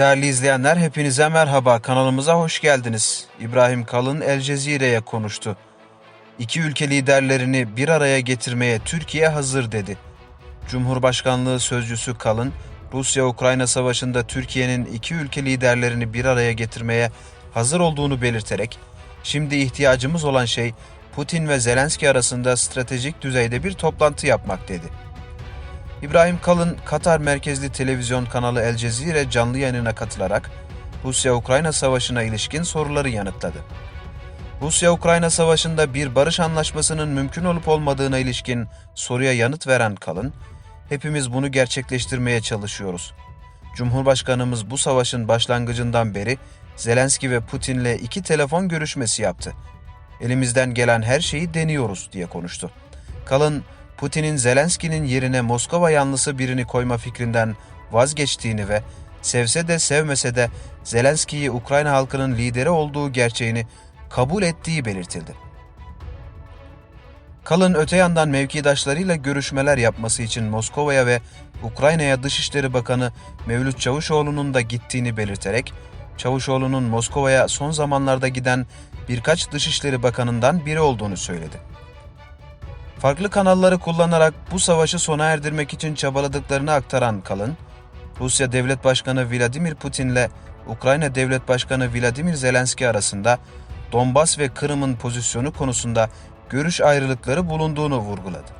Değerli izleyenler hepinize merhaba kanalımıza hoş geldiniz. İbrahim Kalın El Cezire'ye konuştu. İki ülke liderlerini bir araya getirmeye Türkiye hazır dedi. Cumhurbaşkanlığı sözcüsü Kalın, Rusya-Ukrayna savaşında Türkiye'nin iki ülke liderlerini bir araya getirmeye hazır olduğunu belirterek, şimdi ihtiyacımız olan şey Putin ve Zelenski arasında stratejik düzeyde bir toplantı yapmak dedi. İbrahim Kalın, Katar merkezli televizyon kanalı El Cezire canlı yayınına katılarak Rusya-Ukrayna savaşına ilişkin soruları yanıtladı. Rusya-Ukrayna savaşında bir barış anlaşmasının mümkün olup olmadığına ilişkin soruya yanıt veren Kalın, hepimiz bunu gerçekleştirmeye çalışıyoruz. Cumhurbaşkanımız bu savaşın başlangıcından beri Zelenski ve Putin'le iki telefon görüşmesi yaptı. Elimizden gelen her şeyi deniyoruz diye konuştu. Kalın, Putin'in Zelenski'nin yerine Moskova yanlısı birini koyma fikrinden vazgeçtiğini ve sevse de sevmese de Zelenski'yi Ukrayna halkının lideri olduğu gerçeğini kabul ettiği belirtildi. Kalın öte yandan mevkidaşlarıyla görüşmeler yapması için Moskova'ya ve Ukrayna'ya Dışişleri Bakanı Mevlüt Çavuşoğlu'nun da gittiğini belirterek, Çavuşoğlu'nun Moskova'ya son zamanlarda giden birkaç Dışişleri Bakanı'ndan biri olduğunu söyledi. Farklı kanalları kullanarak bu savaşı sona erdirmek için çabaladıklarını aktaran Kalın, Rusya Devlet Başkanı Vladimir Putin'le Ukrayna Devlet Başkanı Vladimir Zelenski arasında Donbas ve Kırım'ın pozisyonu konusunda görüş ayrılıkları bulunduğunu vurguladı.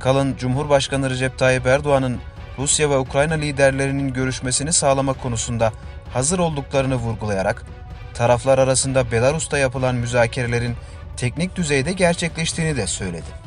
Kalın, Cumhurbaşkanı Recep Tayyip Erdoğan'ın Rusya ve Ukrayna liderlerinin görüşmesini sağlama konusunda hazır olduklarını vurgulayarak, taraflar arasında Belarus'ta yapılan müzakerelerin teknik düzeyde gerçekleştiğini de söyledi.